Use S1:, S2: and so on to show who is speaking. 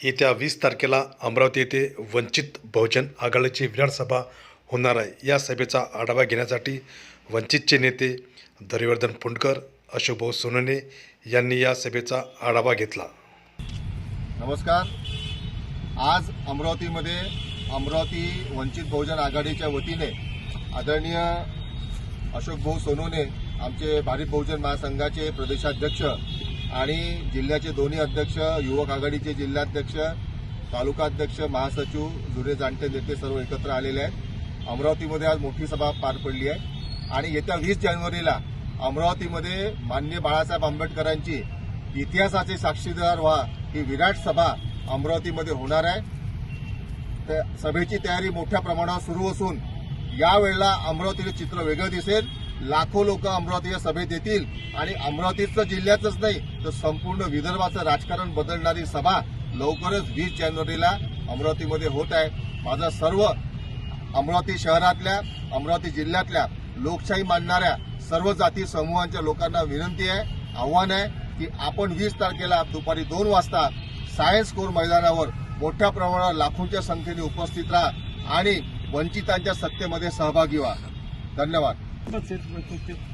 S1: येत्या वीस तारखेला अमरावती येथे वंचित बहुजन आघाडीची विधानसभा होणार आहे. या सभेचा आढावा घेण्यासाठी वंचितचे नेते धरिवर्धन पुंडकर अशोकभाऊ सोनने यांनी या सभेचा आढावा घेतला.
S2: नमस्कार. आज अमरावतीमध्ये अमरावती वंचित बहुजन आघाडीच्या वतीने आदरणीय अशोक भाऊ आमचे भारत बहुजन महासंघाचे प्रदेशाध्यक्ष आणि जिल्ह्याचे दोन्ही अध्यक्ष युवक आघाडीचे जिल्हाध्यक्ष तालुकाध्यक्ष महासचिव जुने जाणते नेते सर्व एकत्र आलेले आहेत. अमरावतीमध्ये आज मोठी सभा पार पडली आहे. आणि येत्या वीस जानेवारीला अमरावतीमध्ये मान्य बाळासाहेब आंबेडकरांची इतिहासाचे साक्षीदार व्हा ही विराट सभा अमरावतीमध्ये होणार आहे. सभेची तयारी मोठ्या प्रमाणावर सुरू असून यावेळेला अमरावतीचं चित्र वेगळं दिसेल. लाखो लोक अमरावतीच्या सभेत येतील आणि अमरावतीचं जिल्ह्याचंच नाही तर संपूर्ण विदर्भाचं राजकारण बदलणारी सभा लवकरच वीस जानेवारीला अमरावतीमध्ये होत आहे. माझं सर्व अमरावती शहरातल्या अमरावती जिल्ह्यातल्या लोकशाही मानणाऱ्या सर्व जाती समूहांच्या लोकांना विनंती आहे आव्हान आहे की आपण वीस तारखेला दुपारी दोन वाजता सायन्स कोर मैदानावर मोठ्या प्रमाणावर लाखोंच्या संख्येने उपस्थित राहा आणि वंचितांच्या सत्तेमध्ये सहभागी व्हा. धन्यवाद. 20 викликів.